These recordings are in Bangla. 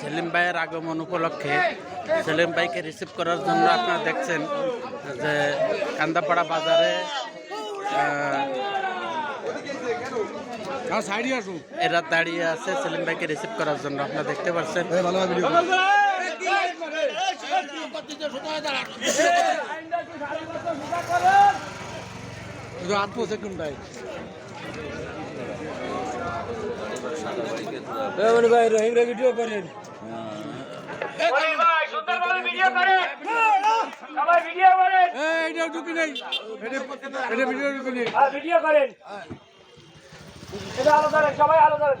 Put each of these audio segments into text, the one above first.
সেলিম ভাইয়ের আগমন উপলক্ষে সেলিম ভাইকে রিসিভ করার জন্য আপনারা দেখছেন যে কান্দাপাড়া বাজারে এরা দাঁড়িয়ে আছে সেলিম ভাইকে রিসিভ করার জন্য আপনারা দেখতে পাচ্ছেন ভাই সুন্দরভাবে ভিডিও করেন। সবাই ভিডিও করেন। হ্যাঁ ভিডিও করেন। এটা আলো ধরেন সবাই আলো ধরেন।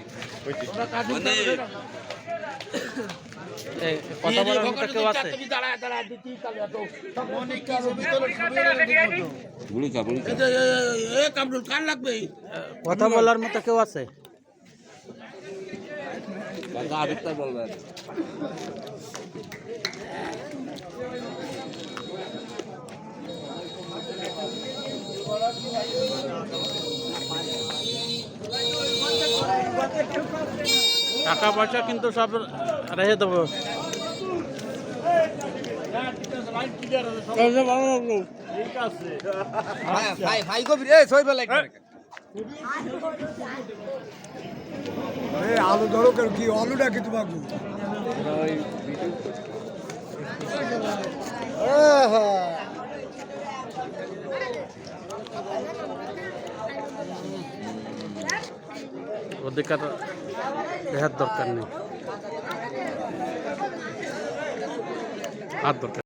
কথা বলার মতো কেউ আছে? কথা বলার মতো কেউ আছে টাকা পয়সা কিন্তু সব রেখে দেবো। আলু ধরো কি আলুটা কি তোমাকে অধিকার দেহার দরকার নেই। আর দরকার